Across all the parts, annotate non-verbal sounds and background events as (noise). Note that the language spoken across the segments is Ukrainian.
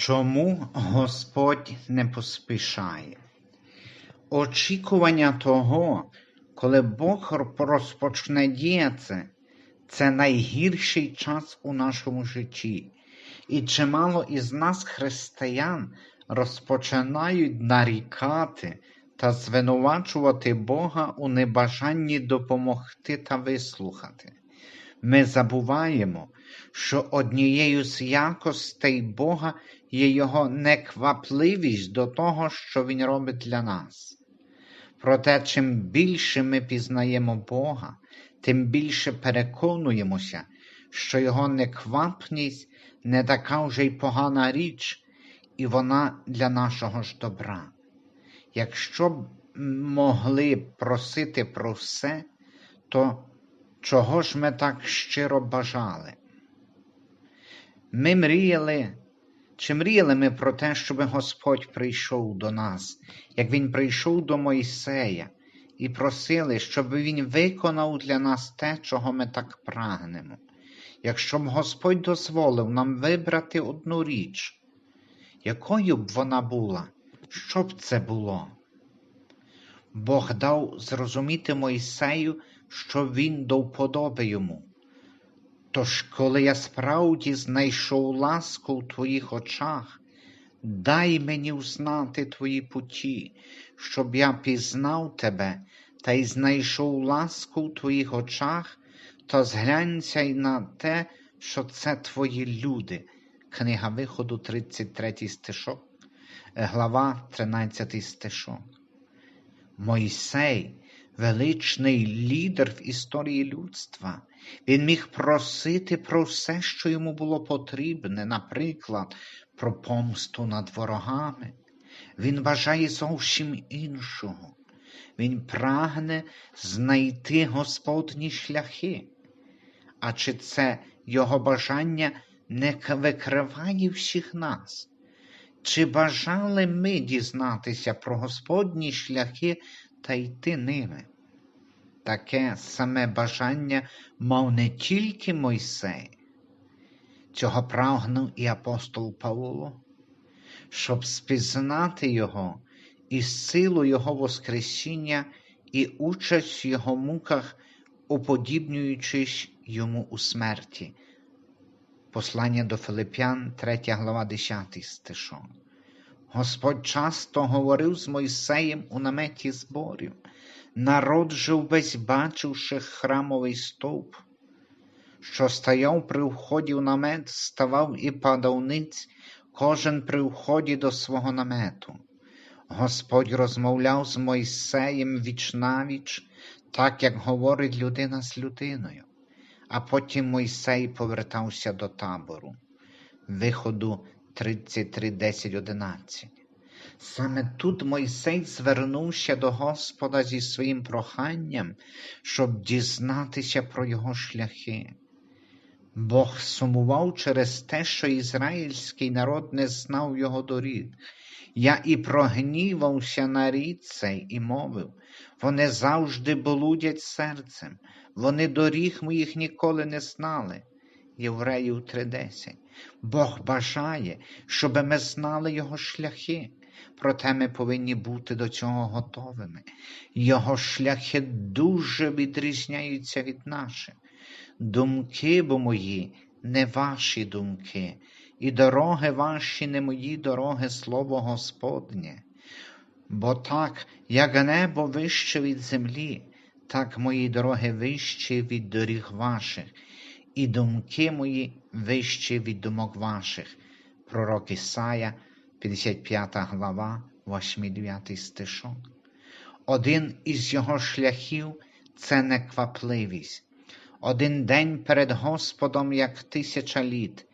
Чому Господь не поспішає? Очікування того, коли Бог розпочне діяти, це найгірший час у нашому житті. І чимало із нас, християн, розпочинають нарікати та звинувачувати Бога у небажанні допомогти та вислухати. Ми забуваємо, що однією з якостей Бога є Його неквапливість до того, що Він робить для нас. Проте, чим більше ми пізнаємо Бога, тим більше переконуємося, що Його неквапність не така вже й погана річ, і вона для нашого ж добра. Якщо б могли просити про все, то чого ж ми так щиро бажали? Ми мріяли, чи мріяли ми про те, щоб Господь прийшов до нас, як Він прийшов до Мойсея, і просили, щоб Він виконав для нас те, чого ми так прагнемо. Якщо б Господь дозволив нам вибрати одну річ, якою б вона була, що б це було? Бог дав зрозуміти Мойсею, що він до вподоби йому. Тож, коли я справді знайшов ласку в твоїх очах, дай мені взнати твої путі, щоб я пізнав тебе та й знайшов ласку в твоїх очах, то зглянься й на те, що це твої люди. Книга Виходу, 33 стишок, глава 13 стишок. Мойсей, величний лідер в історії людства, він міг просити про все, що йому було потрібне, наприклад, про помсту над ворогами. Він бажає зовсім іншого. Він прагне знайти Господні шляхи. А чи це його бажання не викриває всіх нас? Чи бажали ми дізнатися про Господні шляхи та йти ними? Таке саме бажання мав не тільки Мойсей, цього прагнув і апостол Павло, щоб спізнати Його і силу Його Воскресіння і участь в Його муках, уподібнюючись йому у смерті. Послання до Филип'ян, 3 глава 10 стишок. Господь часто говорив з Мойсеєм у наметі зборів. Народ же весь бачивши храмовий стовп, що стояв при вході в намет, ставав і падав ниць, кожен при вході до свого намету. Господь розмовляв з Мойсеєм віч навіч, так як говорить людина з людиною. А потім Мойсей повертався до табору. Виходу 33, 10, 11. Саме тут Мойсей звернувся до Господа зі своїм проханням, щоб дізнатися про його шляхи. Бог сумував через те, що ізраїльський народ не знав його доріг. Я і прогнівався на рід цей і мовив вони завжди блудять серцем, вони доріг моїх ніколи не знали. Євреїв 3:10. Бог бажає, щоб ми знали Його шляхи, проте ми повинні бути до цього готовими. Його шляхи дуже відрізняються від наших. Думки бо мої, не ваші думки, і дороги ваші, не мої дороги, слово Господнє. Бо так, як небо вище від землі, так мої дороги вищі від доріг ваших, і думки мої вищі від думок ваших. Пророк Ісая, 55 глава, 8-9 стишок. Один із його шляхів це неквапливість. Один день перед Господом, як тисяча літ,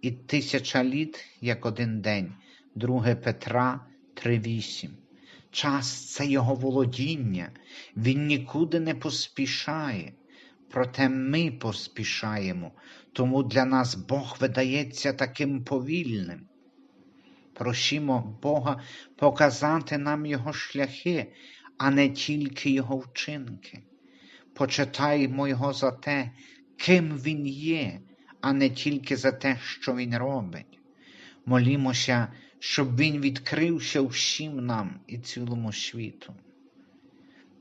і тисяча літ, як один день, 2 Петра 3,8. Час це його володіння, він нікуди не поспішає. Проте ми поспішаємо, тому для нас Бог видається таким повільним. Просімо Бога показати нам Його шляхи, а не тільки Його вчинки. Почитаймо Його за те, ким Він є, а не тільки за те, що Він робить. Молімося, щоб Він відкрився всім нам і цілому світу.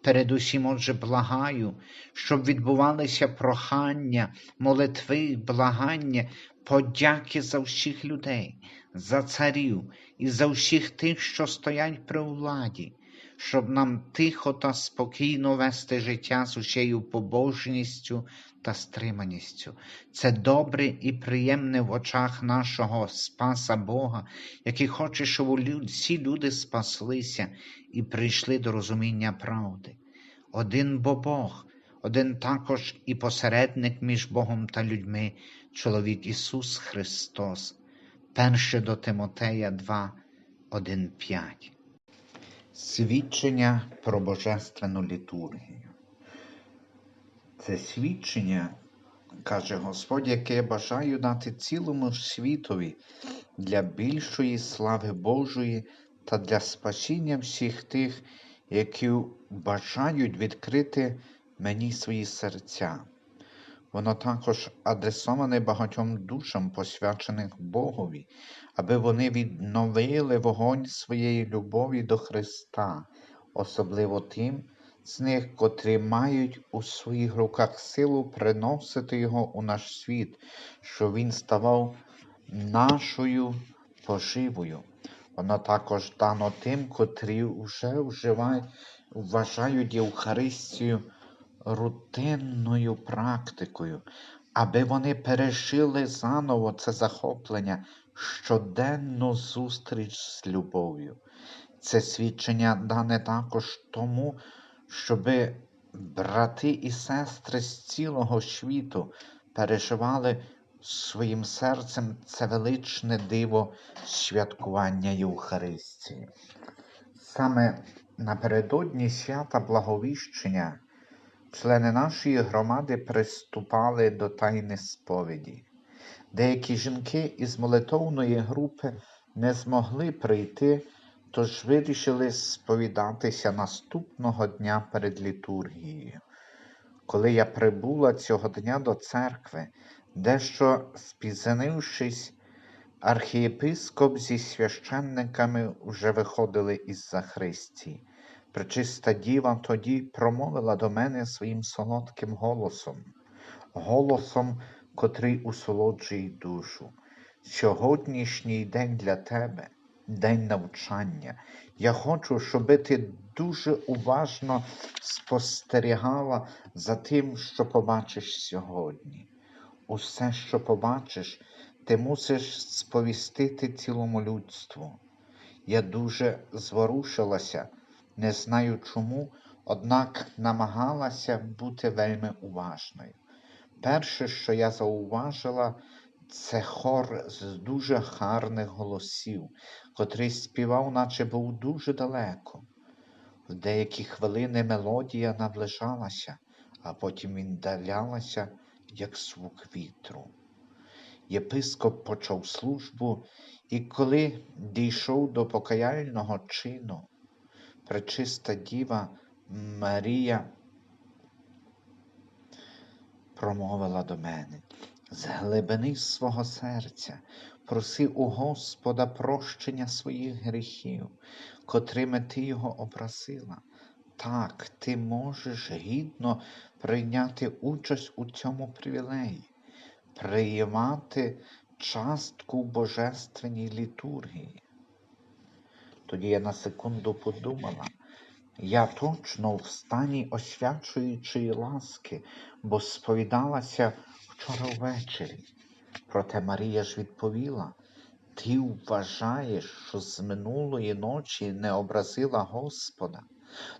Передусім, отже, благаю, щоб відбувалися прохання, молитви, благання, подяки за всіх людей, за царів і за всіх тих, що стоять при владі, щоб нам тихо та спокійно вести життя з усією побожністю та стриманістю. Це добре і приємне в очах нашого Спаса Бога, який хоче, щоб всі люди спаслися і прийшли до розуміння правди. Один бо Бог, один також і посередник між Богом та людьми, чоловік Ісус Христос. Перше до Тимотея 2, 1, 5. Свідчення про Божественну літургію. Це свідчення, каже Господь, яке я бажаю дати цілому світові для більшої слави Божої та для спасіння всіх тих, які бажають відкрити мені свої серця. Воно також адресоване багатьом душам, посвячених Богові, аби вони відновили вогонь своєї любові до Христа, особливо тим з них, котрі мають у своїх руках силу приносити Його у наш світ, що Він ставав нашою поживою. Воно також дано тим, котрі вже вживають, вважають Євхаристію рутинною практикою, аби вони пережили заново це захоплення, щоденну зустріч з любов'ю. Це свідчення дане також тому, щоби брати і сестри з цілого світу переживали своїм серцем це величне диво святкування Євхаристії. Саме напередодні свята Благовіщення члени нашої громади приступали до тайни сповіді. Деякі жінки із молитовної групи не змогли прийти, тож вирішили сповідатися наступного дня перед літургією. Коли я прибула цього дня до церкви, дещо спізнившись, архієпископ зі священниками вже виходили із Захристії. Пречиста діва тоді промовила до мене своїм солодким голосом, голосом, котрий усолоджує душу. Сьогоднішній день для тебе, день навчання. Я хочу, щоб ти дуже уважно спостерігала за тим, що побачиш сьогодні. Усе, що побачиш, ти мусиш сповістити цілому людству. Я дуже зворушилася, не знаю чому, однак намагалася бути вельми уважною. Перше, що я зауважила, це хор з дуже гарних голосів, котрий співав, наче був дуже далеко. В деякі хвилини мелодія наближалася, а потім віддалялася, як звук вітру. Єпископ почав службу, і коли дійшов до покаяльного чину, пречиста діва Марія промовила до мене з глибини свого серця, проси у Господа прощення своїх гріхів, котрими ти його образила. Так, ти можеш гідно прийняти участь у цьому привілеї, приймати частку божественній літургії. Тоді я на секунду подумала, я точно в стані освячуючої ласки, бо сповідалася вчора ввечері. Проте Марія ж відповіла, ти вважаєш, що з минулої ночі не образила Господа.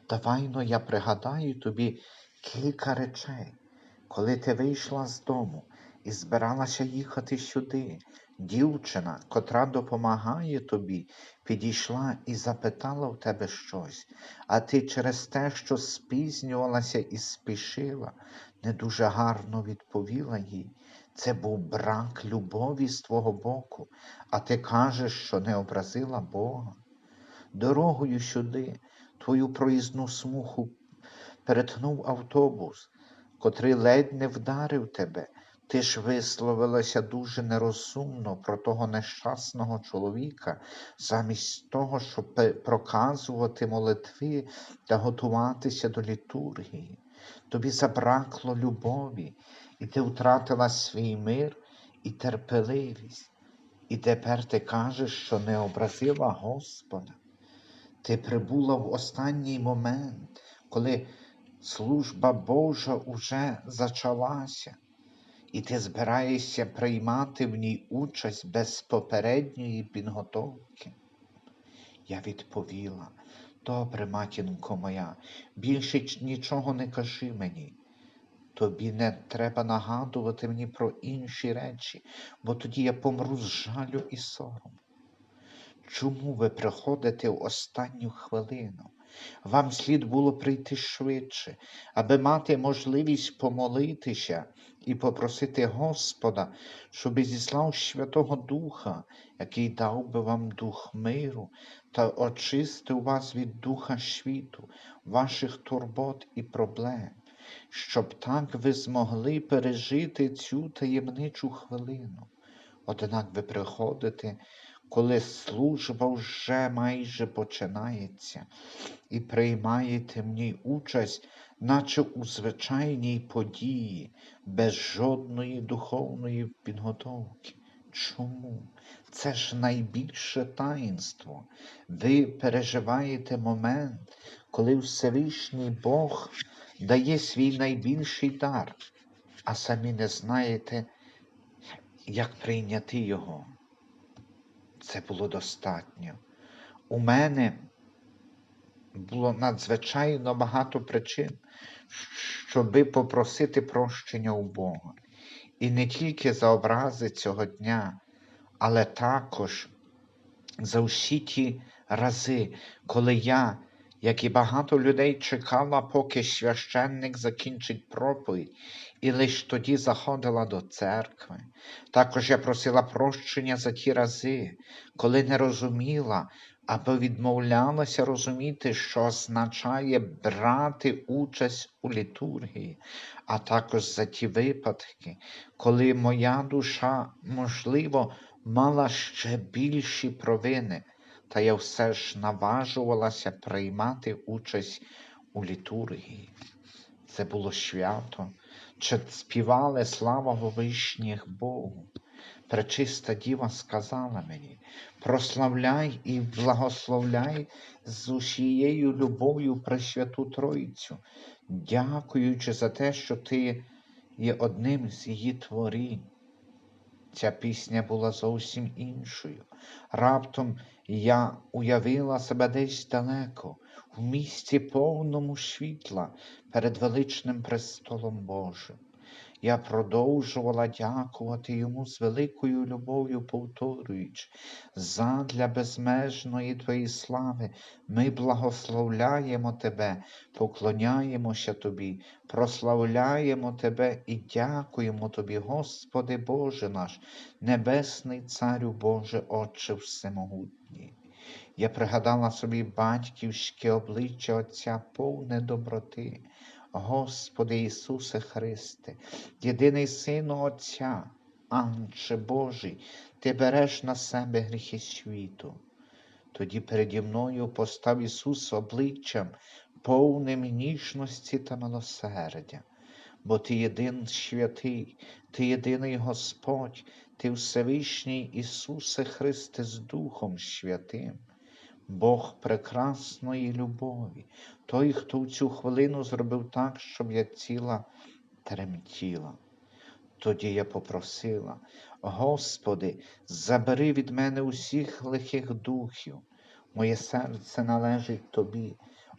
Давай но я пригадаю тобі кілька речей. Коли ти вийшла з дому і збиралася їхати сюди, дівчина, котра допомагає тобі, підійшла і запитала в тебе щось, а ти через те, що спізнювалася і спішила, не дуже гарно відповіла їй. Це був брак любові з твого боку, а ти кажеш, що не образила Бога. Дорогою сюди твою проїзну смуху перетнув автобус, котрий ледь не вдарив тебе. Ти ж висловилася дуже нерозумно про того нещасного чоловіка, замість того, щоб проказувати молитви та готуватися до літургії. Тобі забракло любові, і ти втратила свій мир і терпеливість. І тепер ти кажеш, що не образила Господа. Ти прибула в останній момент, коли служба Божа уже зачалася, і ти збираєшся приймати в ній участь без попередньої підготовки. Я відповіла, добре, матінко моя, більше нічого не кажи мені. Тобі не треба нагадувати мені про інші речі, бо тоді я помру з жалю і сором. Чому ви приходите в останню хвилину? Вам слід було прийти швидше, аби мати можливість помолитися і попросити Господа, щоб зіслав Святого Духа, який дав би вам дух миру та очистив вас від духа світу, ваших турбот і проблем, щоб так ви змогли пережити цю таємничу хвилину. Однак ви приходите, коли служба вже майже починається, і приймаєте в ній участь, наче у звичайній події, без жодної духовної підготовки. Чому? Це ж найбільше таїнство. Ви переживаєте момент, коли Всевишній Бог дає свій найбільший дар, а самі не знаєте, як прийняти його. Це було достатньо. У мене було надзвичайно багато причин, щоби попросити прощення у Бога. І не тільки за образи цього дня, але також за всі ті рази, коли я, як і багато людей, чекала, поки священник закінчить проповідь, і лише тоді заходила до церкви. Також я просила прощення за ті рази, коли не розуміла або відмовлялася розуміти, що означає брати участь у літургії, а також за ті випадки, коли моя душа, можливо, мала ще більші провини, та я все ж наважувалася приймати участь у літургії. Це було свято, чи співали слава вишніх Богу. Пречиста діва сказала мені, прославляй і благословляй з усією любов'ю Пресвяту Тройцю, дякуючи за те, що ти є одним з її творінь. Ця пісня була зовсім іншою. Раптом я уявила себе десь далеко, в місці повному світла перед величним престолом Божим. Я продовжувала дякувати йому з великою любов'ю, повторюючи, задля безмежної Твоєї слави ми благословляємо Тебе, поклоняємося Тобі, прославляємо Тебе і дякуємо Тобі, Господи Боже наш, Небесний Царю Боже, Отче Всемогутній. Я пригадала собі батьківське обличчя Отця повне доброти. Господи Ісусе Христе, єдиний Сину Отця, Анче Божий, Ти береш на себе гріхи світу. Тоді переді мною постав Ісус обличчям, повним ніжності та милосердя, бо Ти єдин святий, Ти єдиний Господь, Ти Всевишній Ісусе Христе з Духом Святим. Бог прекрасної любові, той, хто в цю хвилину зробив так, щоб я ціла тремтіла. Тоді я попросила, Господи, забери від мене усіх лихих духів, моє серце належить Тобі.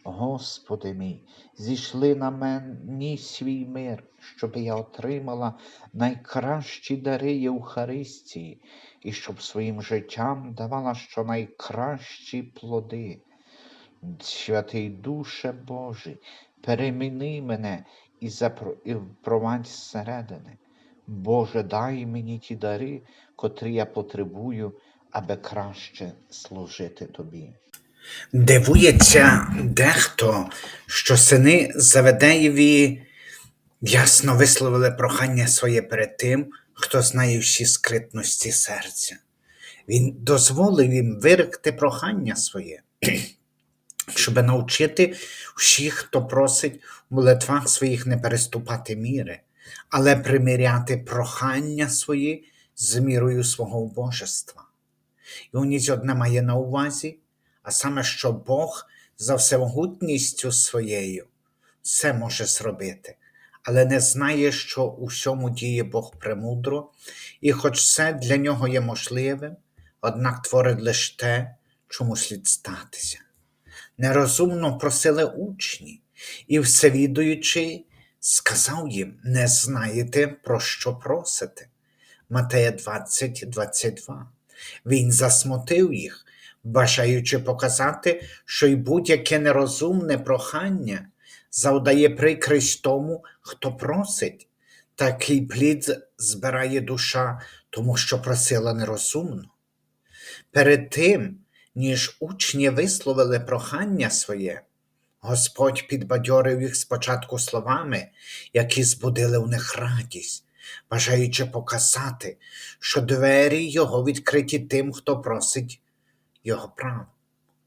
Господи мій, зійшли на мені свій мир, щоб я отримала найкращі дари Євхаристії і щоб своїм життям давала щонайкращі плоди. Святий Душе Божий, переміни мене і, запро... і впровадь зсередини. Боже, дай мені ті дари, котрі я потребую, аби краще служити Тобі. Дивується дехто, що сини Заведеєві ясно висловили прохання своє перед тим, хто знає всі скритності серця. Він дозволив їм виректи прохання своє, (clears throat) щоб навчити всіх, хто просить в молитвах своїх не переступати міри, але примиряти прохання свої з мірою свого убожества. І уніць одне має на увазі, а саме, що Бог за всемогутністю своєю все може зробити, але не знає, що у всьому діє Бог премудро, і хоч все для нього є можливим, однак творить лише те, чому слід статися. Нерозумно просили учні, і всевідуючи, сказав їм: не знаєте, про що просите. Матея 20, 22. Він засмутив їх, бажаючи показати, що й будь-яке нерозумне прохання завдає прикрість тому, хто просить. Такий плід збирає душа, тому що просила нерозумно. Перед тим, ніж учні висловили прохання своє, Господь підбадьорив їх спочатку словами, які збудили в них радість, бажаючи показати, що двері Його відкриті тим, хто просить Його право.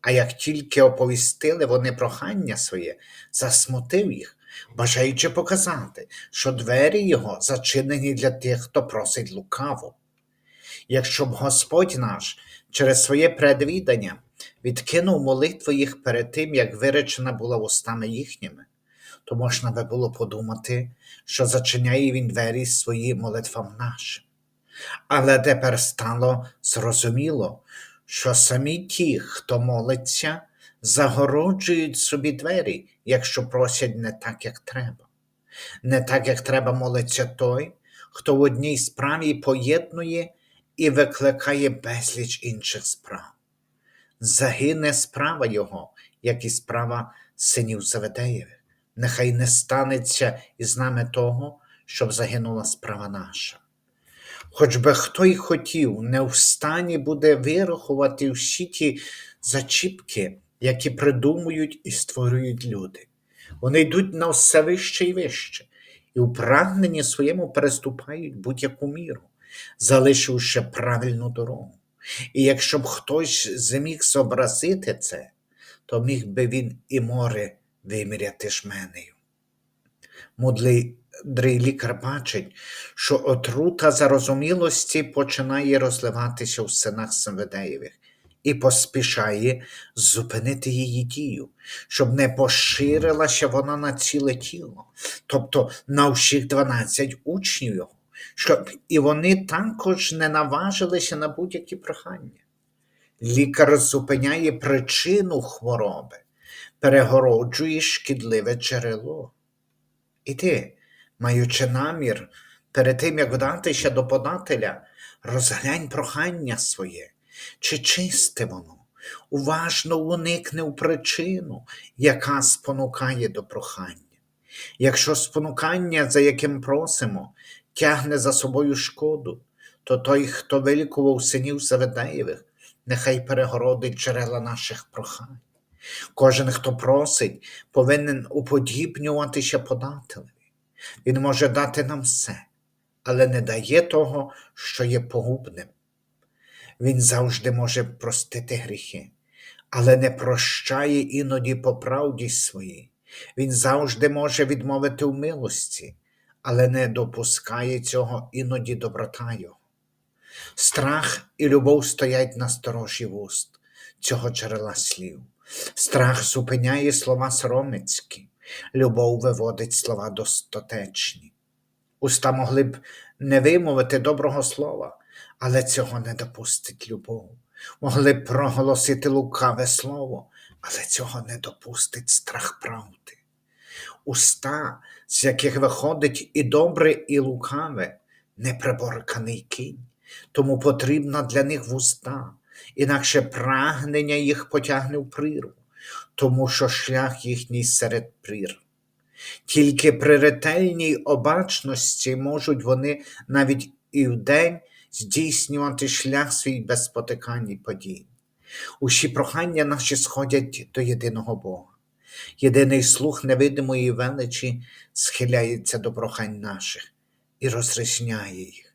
А як тільки оповістили вони прохання своє, засмутив їх, бажаючи показати, що двері Його зачинені для тих, хто просить лукаво. Якщо б Господь наш через своє предвідання відкинув молитву їх перед тим, як виречена була устами їхніми, то можна би було подумати, що зачиняє він двері свої молитвам нашим. Але тепер стало зрозуміло, що самі ті, хто молиться, загороджують собі двері, якщо просять не так, як треба. Не так, як треба молиться той, хто в одній справі поєднує і викликає безліч інших справ. Загине справа його, як і справа синів Заведеєвих. Нехай не станеться із нами того, щоб загинула справа наша. Хоч би хто й хотів, не в стані буде вирахувати всі ті зачіпки, які придумують і створюють люди. Вони йдуть на все вище і вище, і у прагненні своєму переступають будь-яку міру, залишивши правильну дорогу. І якщо б хтось зміг зобразити це, то міг би він і море виміряти жменею. Мудрий лікар бачить, що отрута зарозумілості починає розливатися в синах Саведеєвих і поспішає зупинити її дію, щоб не поширилася вона на ціле тіло, тобто на всіх 12 учнів його, щоб і вони також не наважилися на будь-які прохання. Лікар зупиняє причину хвороби, перегороджує шкідливе джерело. І ти, маючи намір, перед тим, як вдатися до подателя, розглянь прохання своє, чи чисте воно, уважно уникне в причину, яка спонукає до прохання. Якщо спонукання, за яким просимо, тягне за собою шкоду, то той, хто вилікував синів Заведеєвих, нехай перегородить джерела наших прохань. Кожен, хто просить, повинен уподібнюватися подателеві. Він може дати нам все, але не дає того, що є погубним. Він завжди може простити гріхи, але не прощає іноді по правді своїй. Він завжди може відмовити в милості, але не допускає цього іноді доброта його. Страх і любов стоять на сторожі вуст цього джерела слів. Страх зупиняє слова соромицькі, любов виводить слова достатечні. Уста могли б не вимовити доброго слова, але цього не допустить любов. Могли б проголосити лукаве слово, але цього не допустить страх правди. Уста, з яких виходить і добре, і лукаве, неприборканий кінь, тому потрібна для них вуста, інакше прагнення їх потягне в прірву, тому що шлях їхній серед прір. Тільки при ретельній обачності можуть вони навіть і вдень здійснювати шлях свій без спотикань і падінь. Усі прохання наші сходять до єдиного Бога. Єдиний слух невидимої величі схиляється до прохань наших і розрізняє їх.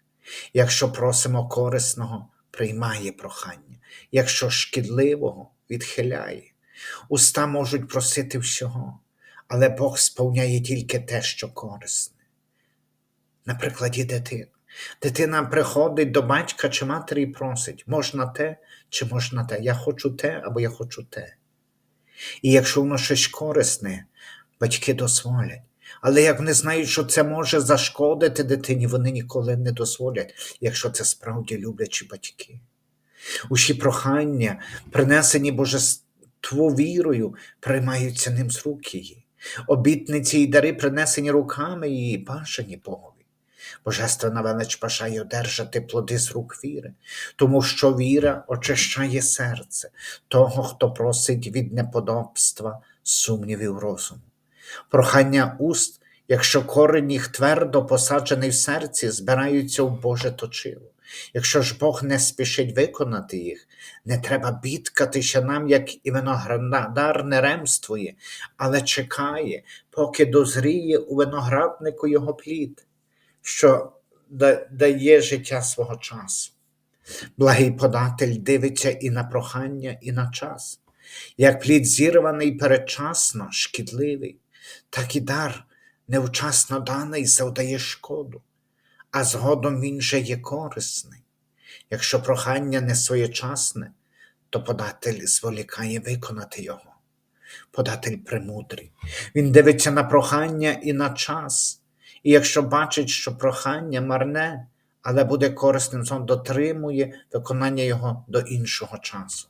Якщо просимо корисного, приймає прохання, якщо шкідливого відхиляє. Уста можуть просити всього, але Бог сповняє тільки те, що корисне. На прикладі дитини. Дитина приходить до батька чи матері і просить, можна те чи можна те. Я хочу те або я хочу те. І якщо воно щось корисне, батьки дозволять. Але як вони знають, що це може зашкодити дитині, вони ніколи не дозволять, якщо це справді люблячі батьки. Усі прохання, принесені божеству вірою, приймаються ним з рук її. Обітниці і дари, принесені руками її, бажані Богові. Божественна велич бажає одержати плоди з рук віри, тому що віра очищає серце того, хто просить від неподобства, сумнівів розуму. Прохання уст, якщо корень їх твердо посаджений в серці, збираються в Боже точило. Якщо ж Бог не спішить виконати їх, не треба бідкатися нам, як і виноградар не ремствує, але чекає, поки дозріє у винограднику його плід, що дає життя свого часу. Благий податель дивиться і на прохання, і на час. Як плід зірваний передчасно, шкідливий, так і дар невчасно даний завдає шкоду, а згодом він же є корисний. Якщо прохання не своєчасне, то податель зволікає виконати його. Податель премудрий. Він дивиться на прохання і на час. І якщо бачить, що прохання марне, але буде корисним, то дотримує виконання його до іншого часу.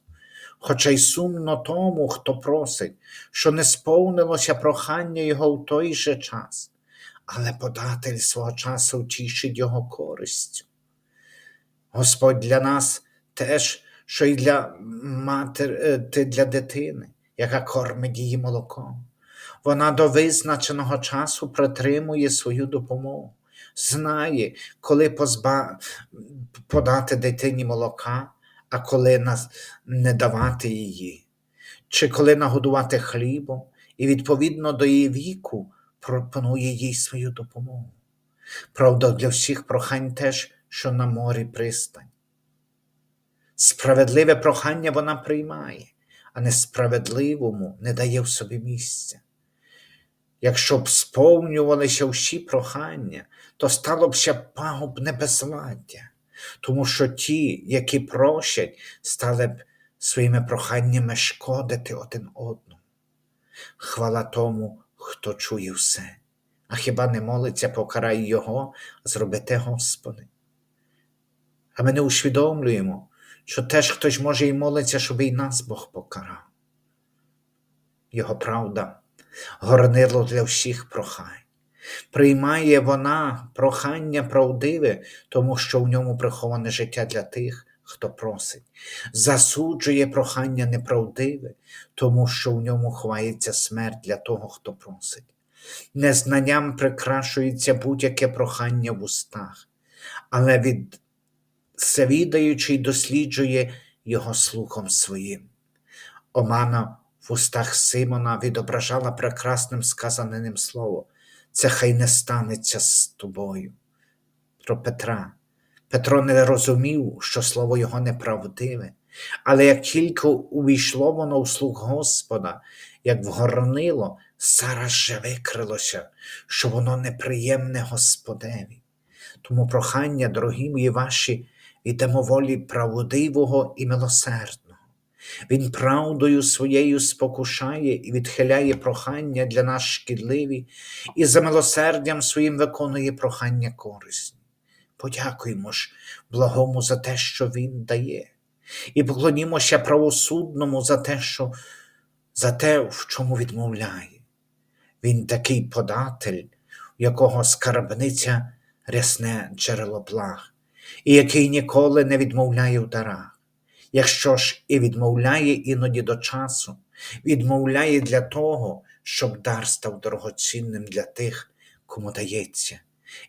Хоча й сумно тому, хто просить, що не сповнилося прохання його в той же час, але податель свого часу тішить його користю. Господь для нас теж, що й для матері, для дитини, яка кормить її молоком. Вона до визначеного часу притримує свою допомогу, знає, коли позба... подати дитині молока, а коли не давати її, чи коли нагодувати хлібом, і відповідно до її віку пропонує їй свою допомогу. Правда, для всіх прохань теж, що на морі пристань. Справедливе прохання вона приймає, а несправедливому не дає в собі місця. Якщо б сповнювалися всі прохання, то стало б ще пагубне безладдя, тому що ті, які просять, стали б своїми проханнями шкодити один одному. Хвала тому, хто чує все, а хіба не молиться, покарай Його, зроби те, Господи. А ми не усвідомлюємо, що теж хтось може і молиться, щоб і нас Бог покарав. Його правда горнило для всіх прохань. Приймає вона прохання правдиве, тому що в ньому приховане життя для тих, хто просить, засуджує прохання неправдиве, тому що в ньому ховається смерть для того, хто просить. Незнанням прикрашується будь-яке прохання в устах, але від всевідаючий досліджує його слухом своїм. Омана в устах Симона відображала прекрасним сказане ним слово. Це хай не станеться з тобою. Про Петра. Петро не розумів, що слово його неправдиве, але як тільки увійшло воно в слух Господа, як вгорнило, зараз же викрилося, що воно неприємне Господеві. Тому прохання, дорогі мої ваші, йдемо волі правдивого і милосердного. Він правдою своєю спокушає і відхиляє прохання для нас шкідливі, і за милосердям своїм виконує прохання корисні. Подякуємо ж благому за те, що Він дає, і поклонімося правосудному за те, що, за те, в чому відмовляє. Він такий податель, у якого скарбниця рясне джерело благ, і який ніколи не відмовляє в дарах. Якщо ж і відмовляє іноді до часу, відмовляє для того, щоб дар став дорогоцінним для тих, кому дається,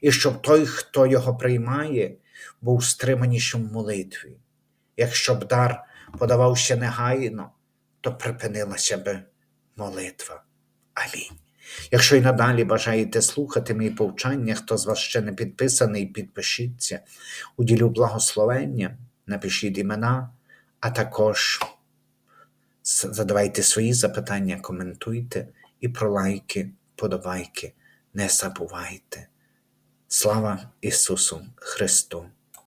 і щоб той, хто його приймає, був стриманішим в молитві. Якщо б дар подавався негайно, то припинилася би молитва. Амінь. Якщо й надалі бажаєте слухати мої повчання, хто з вас ще не підписаний, підпишіться, уділю благословення, напишіть імена, а також задавайте свої запитання, коментуйте і про лайки, подобайки не забувайте. Слава Ісусу Христу!